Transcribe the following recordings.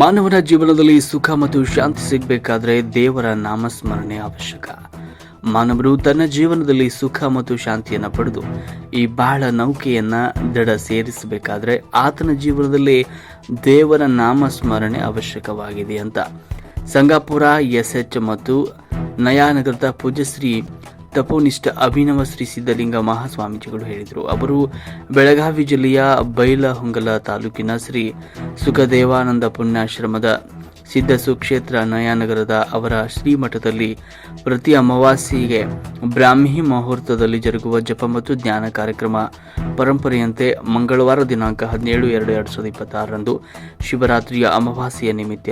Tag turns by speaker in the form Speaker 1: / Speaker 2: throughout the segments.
Speaker 1: ಮಾನವನ ಜೀವನದಲ್ಲಿ ಸುಖ ಮತ್ತು ಶಾಂತಿ ಸಿಗಬೇಕಾದ್ರೆ ದೇವರ ನಾಮಸ್ಮರಣೆ ಅವಶ್ಯಕ. ಮಾನವರು ತನ್ನ ಜೀವನದಲ್ಲಿ ಸುಖ ಮತ್ತು ಶಾಂತಿಯನ್ನು ಪಡೆದು ಈ ಬಾಳ ನೌಕೆಯನ್ನ ದಡ ಸೇರಿಸಬೇಕಾದ್ರೆ ಆತನ ಜೀವನದಲ್ಲಿ ದೇವರ ನಾಮಸ್ಮರಣೆ ಅವಶ್ಯಕವಾಗಿದೆ ಅಂತ. ಸಂಗಾಪುರ ಎಸ್ ಎಚ್ ಮತ್ತು ನಯಾನಗರದ ಪೂಜ್ಯಶ್ರೀ ತಪೋನಿಷ್ಠ ಅಭಿನವ ಶ್ರೀ ಸಿದ್ಧಲಿಂಗ ಮಹಾಸ್ವಾಮೀಜಿಗಳು ಹೇಳಿದರು. ಅವರು ಬೆಳಗಾವಿ ಜಿಲ್ಲೆಯ ಬೈಲಹೊಂಗಲ ತಾಲೂಕಿನ ಶ್ರೀ ಸುಖದೇವಾನಂದ ಪುಣ್ಯಾಶ್ರಮದ ಸಿದ್ಧ ಕ್ಷೇತ್ರ ನಯಾನಗರದ ಅವರ ಶ್ರೀಮಠದಲ್ಲಿ ಪ್ರತಿ ಅಮಾವಾಸ್ಯೆಗೆ ಬ್ರಾಹ್ಮಿ ಮುಹೂರ್ತದಲ್ಲಿ ಜರುಗುವ ಜಪ ಮತ್ತು ಜ್ಞಾನ ಕಾರ್ಯಕ್ರಮ. ಪರಂಪರೆಯಂತೆ ಮಂಗಳವಾರ ದಿನಾಂಕ ಹದಿನೇಳು ಎರಡು ಎರಡು ಸಾವಿರದ ಇಪ್ಪತ್ತಾರರಂದು ಶಿವರಾತ್ರಿಯ ಅಮಾವಾಸ್ಯೆಯ ನಿಮಿತ್ತ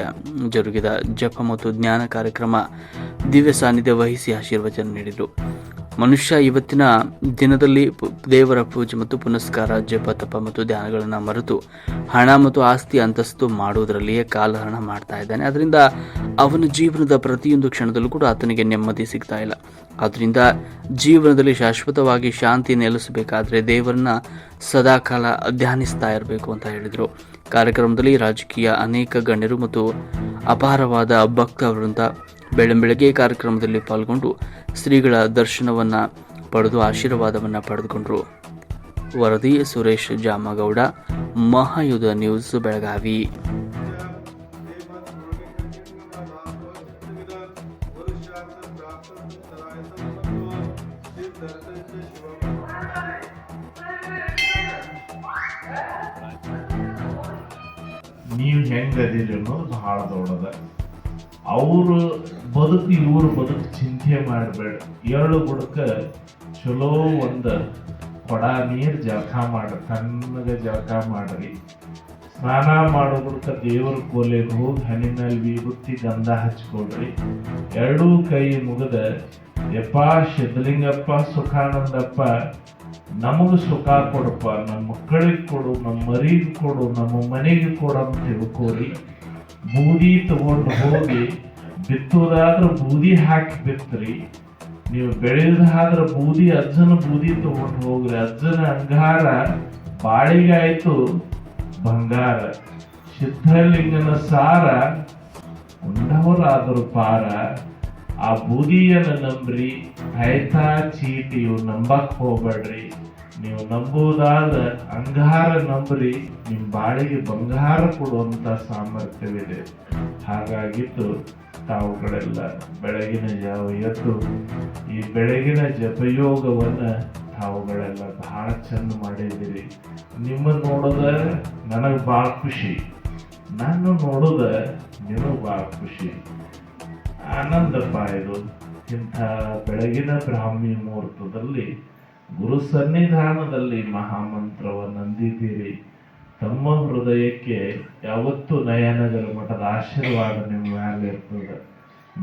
Speaker 1: ಜರುಗಿದ ಜಪ ಮತ್ತು ಜ್ಞಾನ ಕಾರ್ಯಕ್ರಮ ದಿವ್ಯ ಸಾನ್ನಿಧ್ಯ ವಹಿಸಿ ಆಶೀರ್ವಚನ ನೀಡಿದರು. ಮನುಷ್ಯ ಇವತ್ತಿನ ದಿನದಲ್ಲಿ ದೇವರ ಪೂಜೆ ಮತ್ತು ಪುನಸ್ಕಾರ ಜಪ ತಪ ಮತ್ತು ಧ್ಯಾನಗಳನ್ನು ಮರೆತು ಹಣ ಮತ್ತು ಆಸ್ತಿ ಅಂತಸ್ತು ಮಾಡುವುದರಲ್ಲಿಯೇ ಕಾಲಹರಣ ಮಾಡ್ತಾ ಇದ್ದಾನೆ. ಅದರಿಂದ ಅವನ ಜೀವನದ ಪ್ರತಿಯೊಂದು ಕ್ಷಣದಲ್ಲೂ ಕೂಡ ಆತನಿಗೆ ನೆಮ್ಮದಿ ಸಿಗ್ತಾ ಇಲ್ಲ. ಆದ್ದರಿಂದ ಜೀವನದಲ್ಲಿ ಶಾಶ್ವತವಾಗಿ ಶಾಂತಿ ನೆಲೆಸಬೇಕಾದರೆ ದೇವರನ್ನ ಸದಾಕಾಲ ಧ್ಯಾನಿಸ್ತಾ ಇರಬೇಕು ಅಂತ ಹೇಳಿದರು. ಕಾರ್ಯಕ್ರಮದಲ್ಲಿ ರಾಜಕೀಯ ಅನೇಕ ಗಣ್ಯರು ಮತ್ತು ಅಪಾರವಾದ ಭಕ್ತ ವೃಂದ ಬೆಳಂಬೆಳಗ್ಗೆ ಕಾರ್ಯಕ್ರಮದಲ್ಲಿ ಪಾಲ್ಗೊಂಡು ಶ್ರೀಗಳ ದರ್ಶನವನ್ನು ಪಡೆದು ಆಶೀರ್ವಾದವನ್ನು ಪಡೆದುಕೊಂಡರು. ವರದಿ ಸುರೇಶ್ ಜಾಮಗೌಡ, ಮಹಾಯುಧ ನ್ಯೂಸ್ ಬೆಳಗಾವಿ.
Speaker 2: ನೀವು ಹೆಂಗೆ ಅದೀರಿ ಅನ್ನೋದು ಬಹಳ ದೊಡ್ಡದ. ಅವರು ಬದುಕು, ಇವ್ರ ಬದುಕು ಚಿಂತೆ ಮಾಡಬೇಡ. ಎರಡು ಬುಡಕ ಚಲೋ ಒಂದು ಕೊಡ ನೀರ್ ಜಳಕ ಮಾಡ್ರಿ ತಣ್ಣಗ ಜಳಕ ಮಾಡ್ರಿ. ಸ್ನಾನ ಮಾಡೋ ಬುಡಕ ದೇವ್ರ ಕೋಲೆಗೆ ಹೋಗಿ ಹಣ್ಣಿನಲ್ಲಿ ವಿಭೂತಿ ಗಂಧ ಹಚ್ಕೊಳ್ರಿ. ಎರಡೂ ಕೈ ಮುಗಿದ, ಯಪ್ಪ ಸಿದ್ಧಲಿಂಗಪ್ಪ ಸುಖಾನಂದಪ್ಪ ನಮಗ ಸುಖ ಕೊಡಪ್ಪ ನಮ್ಮ ಮಕ್ಕಳಿಗೆ ಕೊಡು ನಮ್ಮ ಮರಿಗೆ ಕೊಡು, ನಮ್ಮ ಮನೆಗೆ ಕೊಡು ಅಂತ ತಿಳ್ಕೊರಿ. ಬೂದಿ ತಗೊಂಡು ಹೋಗಿ, ಬಿತ್ತೋದಾದ್ರೆ ಬೂದಿ ಹಾಕಿ ಬಿತ್ತರಿ ನೀವು ಬೆಳೆಯೋದಾದ್ರೆ ಬೂದಿ, ಅಜ್ಜನ ಬೂದಿ ತಗೊಂಡು ಹೋಗ್ರಿ. ಅಜ್ಜನ ಅಂಗಾರ ಬಾಳಿಗಾಯ್ತು ಬಂಗಾರ. ಸಿದ್ಧಲಿಂಗನ ಸಾರ ಉಂಡವರಾದರೂ ಪಾರ. ಆ ಬೂದಿಯನ್ನು ನಂಬ್ರಿ, ಆಯ್ತಾ ಚೀಟಿಯು ನಂಬಕ್ ಹೋಗ್ಬೇಡ್ರಿ. ನೀವು ನಂಬುವುದಾದ ಅಂಗಾರ ನಂಬರಿ ನಿಮ್ಮ ಬಾಳಿಗೆ ಬಂಗಾರ ಕೊಡುವಂತ ಸಾಮರ್ಥ್ಯವಿದೆ. ಹಾಗಾಗಿತ್ತು ತಾವುಗಳೆಲ್ಲ ಬೆಳಗಿನ ಜಾವ ಎದ್ದು ಈ ಬೆಳಗಿನ ಜಪಯೋಗವನ್ನ ತಾವುಗಳೆಲ್ಲ ಬಹಳ ಚಂದ ಮಾಡಿದಿರಿ ನಿಮ್ಮ ನೋಡೋದ ನನಗೆ ಭಾಳ ಖುಷಿ. ನಾನು ನೋಡೋದ ನಿಮಗೆ ಭಾಳ ಖುಷಿ. ಆನಂದಪ್ಪ ಇದು. ಇಂಥ ಬೆಳಗಿನ ಬ್ರಾಹ್ಮಿ ಮುಹೂರ್ತದಲ್ಲಿ ಗುರು ಸನ್ನಿಧಾನದಲ್ಲಿ ಮಹಾಮಂತ್ರವನ್ನು ನಂದಿದ್ದೀರಿ. ತಮ್ಮ ಹೃದಯಕ್ಕೆ ಯಾವತ್ತೂ ನಯನಗರ ಮಠದ ಆಶೀರ್ವಾದ ನಿಮ್ಮ ಮೇಲೆ ಇರ್ತದೆ.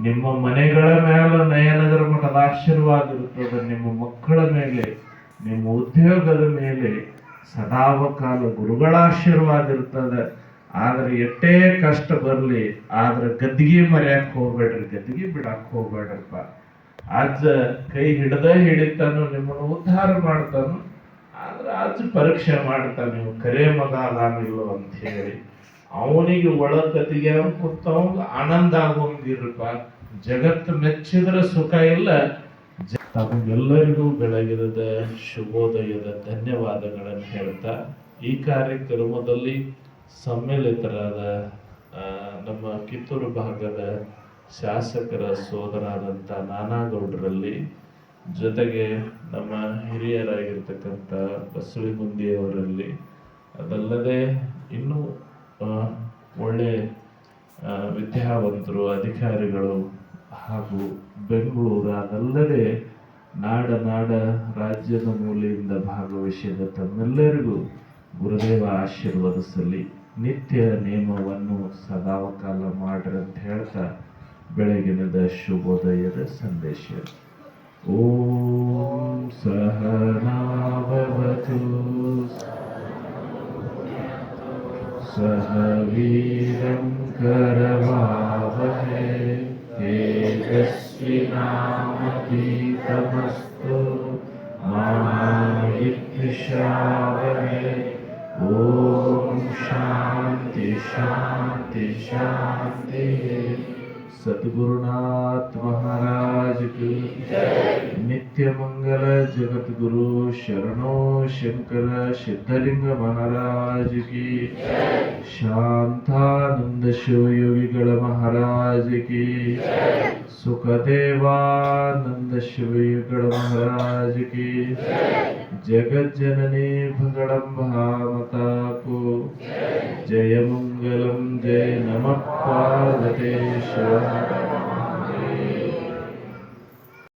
Speaker 2: ನಿಮ್ಮ ಮನೆಗಳ ಮೇಲೆ ನಯನಗರ ಮಠದ ಆಶೀರ್ವಾದ ಇರ್ತದೆ. ನಿಮ್ಮ ಮಕ್ಕಳ ಮೇಲೆ, ನಿಮ್ಮ ಉದ್ಯೋಗದ ಮೇಲೆ ಸದಾವಕಾಲ ಗುರುಗಳ ಆಶೀರ್ವಾದ ಇರ್ತದೆ. ಆದ್ರೆ ಎಷ್ಟೇ ಕಷ್ಟ ಬರಲಿ, ಆದ್ರೆ ಗದ್ದಿಗೆ ಮರೆಯಕ್ಕೆ ಹೋಗ್ಬೇಡ್ರಿ. ಗದ್ದಿಗೆ ಬಿಡಾಕ್ ಹೋಗ್ಬೇಡ್ರಪ್ಪ. ಅಜ್ಜ ಕೈ ಹಿಡ್ದ ಹಿಡಿತಾನು, ನಿಮ್ಮನ್ನು ಉದ್ಧಾರ ಮಾಡ್ತಾನು, ಆದ್ರೆ ಅಜ್ಜ ಪರೀಕ್ಷೆ ಮಾಡ್ತಾನೆ, ನೀವು ಕರೆ ಮಗ ಅದಾನಿಲ್ಲೋ ಅಂತ ಹೇಳಿ. ಅವನಿಗೆ ಒಳ ಕತಿಗೆ ಕೂತವಂಗ ಆನಂದ ಆಗೋಂಗಿರಪ್ಪ ಜಗತ್ತು ಮೆಚ್ಚಿದ್ರೆ ಸುಖ ಇಲ್ಲ. ತಮಗೆಲ್ಲರಿಗೂ ಬೆಳಗಿರದ ಶುಭೋದಯದ ಧನ್ಯವಾದಗಳನ್ನು ಹೇಳ್ತಾ, ಈ ಕಾರ್ಯಕ್ರಮದಲ್ಲಿ ಸಮ್ಮಿಲಿತರಾದ ನಮ್ಮ ಕಿತ್ತೂರು ಭಾಗದ ಶಾಸಕರ ಸೋದರಾದಂಥ ನಾನಾಗೌಡರಲ್ಲಿ ಜೊತೆಗೆ ನಮ್ಮ ಹಿರಿಯರಾಗಿರ್ತಕ್ಕಂಥ ಬಸಳಿಗುಂದಿಯವರಲ್ಲಿ ಅದಲ್ಲದೆ ಇನ್ನೂ ಒಳ್ಳೆ ವಿದ್ಯಾವಂತರು, ಅಧಿಕಾರಿಗಳು ಹಾಗೂ ಬೆಂಗಳೂರು ಅದಲ್ಲದೆ ನಾಡ ನಾಡ ರಾಜ್ಯದ ಮೂಲೆಯಿಂದ ಭಾಗವಹಿಸಿದ ತಮ್ಮೆಲ್ಲರಿಗೂ ಗುರುದೇವ ಆಶೀರ್ವದಿಸಲಿ. ನಿತ್ಯ ನೇಮವನ್ನು ಸದಾವಕಾಲ ಮಾಡ್ರಿ ಅಂತ ಹೇಳ್ತಾ ಬೆಳಗಿನದ ಶುಭೋದಯದ ಸಂದೇಶ ಓಂ ಸಹನಾಭವತು ಸಹ ವೀರಂ ಕರವಾವಹೈ ತೇಜಸ್ವಿನಾಮತೀತಮಸ್ತು ಮಾ ವಿದ್ವಿಷಾವಹೈ ಓಂ ಶಾಂತಿ ಶಾಂತಿ ಶಾಂತಿ सदगुरुनाथ महाराज की। नित्य मंगल जगत गुरु शरणो शंकर सिद्धलिंग महाराज की। शांतानंद शिव योगिगण महाराज की। सुखदेवानंद शिव योगिगण महाराज की। जगत जननी भगड़म्भा भामता को जय मंगलम જય નમઃ. પાર્વતેશ્વર